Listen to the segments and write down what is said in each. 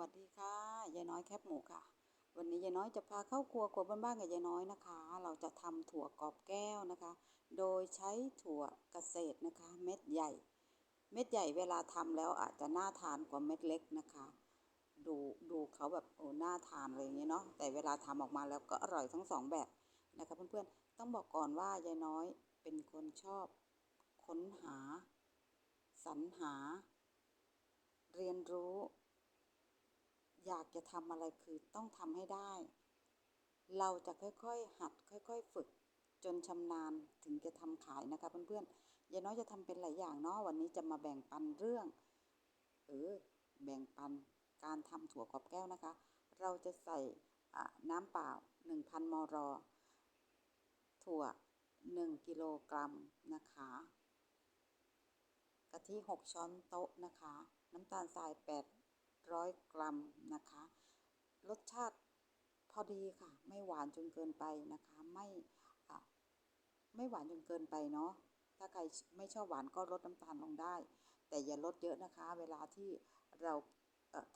วัสดีค่ะยายน้อยแคบหมูค่ะ วันนี้ยายน้อยจะพาเข้าครัวครัวบ้านๆกับยายน้อยนะคะ เราจะทำถั่วกรอบแก้วนะคะ โดยใช้ถั่วเกษตรนะคะ เม็ดใหญ่ เม็ดใหญ่เวลาทำแล้วอาจจะน่าทานกว่าเม็ดเล็กนะคะ ดูดูเขาแบบโอ้น่าทานอะไรอย่างเงี้ยเนาะแต่เวลาทำออกมาแล้วก็อร่อยทั้งสองแบบนะคะเพื่อนๆต้องบอกก่อนว่ายายน้อยเป็นคนชอบค้นหาสรรหา เรียนรู้ อยากจะทำอะไรคือต้องทำให้ได้ เราจะค่อยๆ หัดค่อย ๆ ฝึกจนชำนาญถึงจะทำขายนะคะเพื่อนๆยายน้อยจะทำเป็นหลายอย่างเนาะวันนี้จะมาแบ่งปันเรื่อง เออแบ่งปันการทำถั่วกรอบแก้วนะคะ เราจะใส่น้ำเปล่า 1,000มลถั่ว 1 กิโลกรัมนะคะกะทิ 6 ช้อนโต๊ะนะคะ น้ำตาลทราย 800 กรัมนะคะ รสชาติพอดีค่ะ ไม่หวานจนเกินไปนะคะ ไม่ไม่หวานจนเกินไปเนาะ ถ้าใครไม่ชอบหวานก็ลดน้ำตาลลงได้ แต่อย่าลดเยอะนะคะ เวลาที่เรา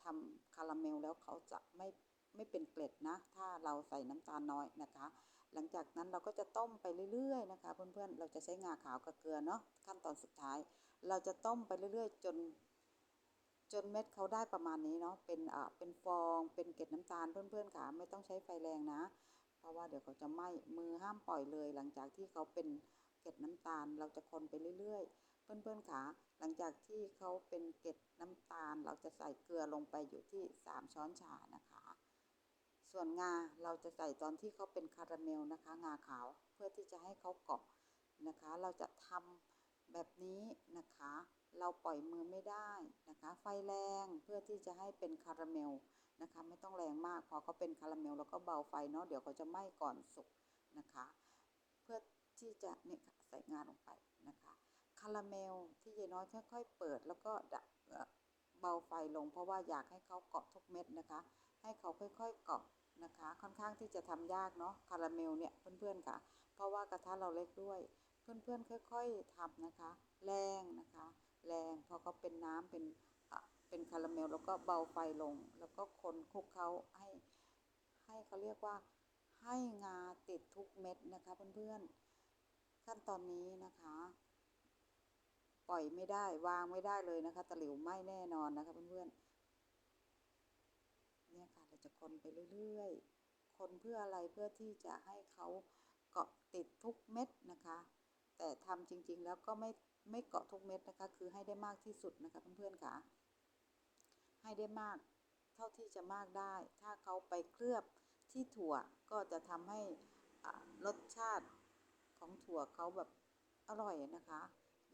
ทำคาราเมลแล้วเขาจะไม่ไม่เป็นเกล็ดนะ ถ้าเราใส่น้ำตาลน้อยนะคะ หลังจากนั้นเราก็จะต้มไปเรื่อยๆนะคะ เพื่อนๆ เราจะใช้งาขาวกับเกลือเนาะขั้นตอนสุดท้าย เราจะต้มไปเรื่อยๆ จน จนเม็ดเขาได้ประมาณนี้เนาะเป็นอ่าเป็นฟองเป็นเกล็ดน้ำตาลเพื่อนๆค่ะไม่ต้องใช้ไฟแรงนะ เพราะว่าเดี๋ยวเขาจะไหม้มือห้ามปล่อยเลย หลังจากที่เขาเป็นเกล็ดน้ำตาลเราจะคนไปเรื่อยๆ เพื่อนๆค่ะหลังจากที่เขาเป็นเกล็ดน้ำตาล เราจะใส่เกลือลงไปอยู่ที่ 3 ช้อนชานะคะ ส่วนงาเราจะใส่ตอนที่เขาเป็นคาราเมลนะคะ งาขาวเพื่อที่จะให้เขาเกาะนะคะ เราจะทำแบบนี้นะคะ เราปล่อยมือไม่ได้นะคะ ไฟแรงเพื่อที่จะให้เป็นคาราเมลนะคะ ไม่ต้องแรงมากพอเขาเป็นคาราเมลแล้วก็เบาไฟเนาะเดี๋ยวเขาจะไหม้ก่อนสุกนะคะ เพื่อที่จะเนี่ยใส่งานลงไปนะคะคาราเมลที่ยายน้อยค่อย ๆ เปิดแล้วก็ดับเบาไฟลง เพราะว่าอยากให้เขาเกาะทุกเม็ดนะคะ ให้เขาค่อยๆเกาะนะคะ ค่อนข้างที่จะทำยากเนาะคาราเมลเนี่ยเพื่อนๆค่ะ เพราะว่ากระทะเราเล็กด้วย เพื่อนๆค่อย ๆทำนะคะ แรงนะคะ แรงพอเขาเป็นน้ำเป็นเป็นคาราเมลแล้วก็เบาไฟลง แล้วก็คนคลุกเขาให้ให้เขาเรียกว่าให้งาติดทุกเม็ดนะคะเพื่อนๆขั้นตอนนี้นะคะ ปล่อยไม่ได้วางไม่ได้เลยนะคะตะหลิวไหม้แน่นอนนะคะเพื่อนๆเนี่ยค่ะเราจะคนไปเรื่อยๆ คนเพื่ออะไรเพื่อที่จะให้เขาเกาะติดทุกเม็ดนะคะ แต่ทำจริงๆแล้วก็ไม่ ไม่เกาะทุกเม็ดนะคะ คือให้ได้มากที่สุดนะคะเพื่อนๆค่ะ ให้ได้มากเท่าที่จะมากได้ ถ้าเขาไปเคลือบที่ถั่วก็จะทำให้รสชาติของถั่วเขาแบบอร่อยนะคะ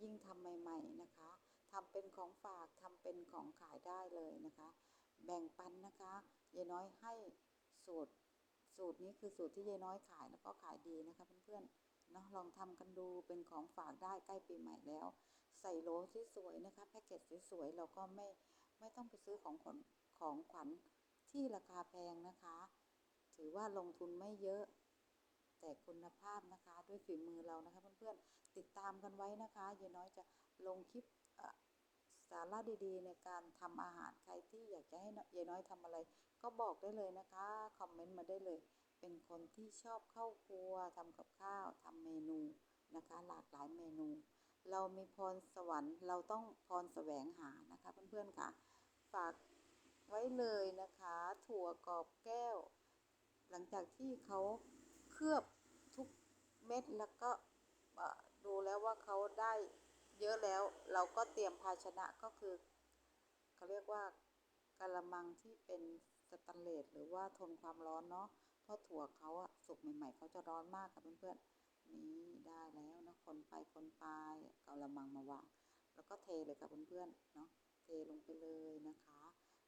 ยิ่งทำใหม่ ๆนะคะทำเป็นของฝากทำเป็นของขายได้เลยนะคะ แบ่งปันนะคะยายน้อยให้สูตรสูตรนี้คือสูตรที่ยายน้อยขายแล้วก็ขายดีนะคะเพื่อนๆ เนาะลองทำกันดูเป็นของฝากได้ใกล้ปีใหม่แล้ว ใส่โหลสวยๆนะคะแพ็กเกจสวยๆเราก็ไม่ไม่ต้องไปซื้อของขนของขวัญที่ราคาแพงนะคะ ถือว่าลงทุนไม่เยอะ แต่คุณภาพนะคะ ด้วยฝีมือเรานะคะเพื่อนๆติดตามกันไว้นะคะยายน้อยจะลงคลิปสาระดีๆ ในการทำอาหารใครที่อยากจะให้ยายน้อยทำอะไร ก็บอกได้เลยนะคะ คอมเมนต์มาได้เลย เป็นคนที่ชอบเข้าครัวทำกับข้าวทำเมนูนะคะ หลากหลายเมนู เรามีพรสวรรค์ เราต้องพรแสวงหานะคะเพื่อนๆค่ะ ฝากไว้เลยนะคะ ถั่วกรอบแก้ว หลังจากที่เขาเคลือบทุกเม็ดแล้วก็ดูแล้วว่าเขาได้เยอะแล้วเราก็เตรียมภาชนะก็คือเขาเรียกว่ากะละมังที่เป็นสแตนเลสหรือว่าทนความร้อนเนาะ เพราะถั่วเขาอะสุกใหม่ๆเขาจะร้อนมากค่ะเพื่อนๆนี่ได้แล้วนะคนไปคนไปกะละมังมาวางแล้วก็เทเลยค่ะเพื่อนๆเนาะเทลงไปเลยนะคะ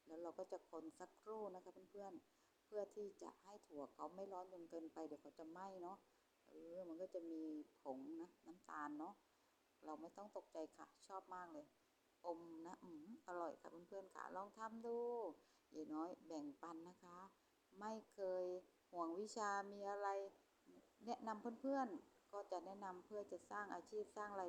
แล้วเราก็จะคนสักครู่นะคะเพื่อนๆ เพื่อที่จะให้ถั่วเขาไม่ร้อนจนเกินไปเดี๋ยวเขาจะไหม้เนาะเออมันก็จะมีผงนะน้ำตาลเนาะเราไม่ต้องตกใจค่ะชอบมากเลย อมนะอืมอร่อยค่ะเพื่อนๆค่ะลองทำดูยายน้อยแบ่งปันนะคะ ไม่เคย ห่วงวิชามีอะไร แนะนำเพื่อนๆ ก็จะแนะนำเพื่อจะสร้างอาชีพสร้างรายได้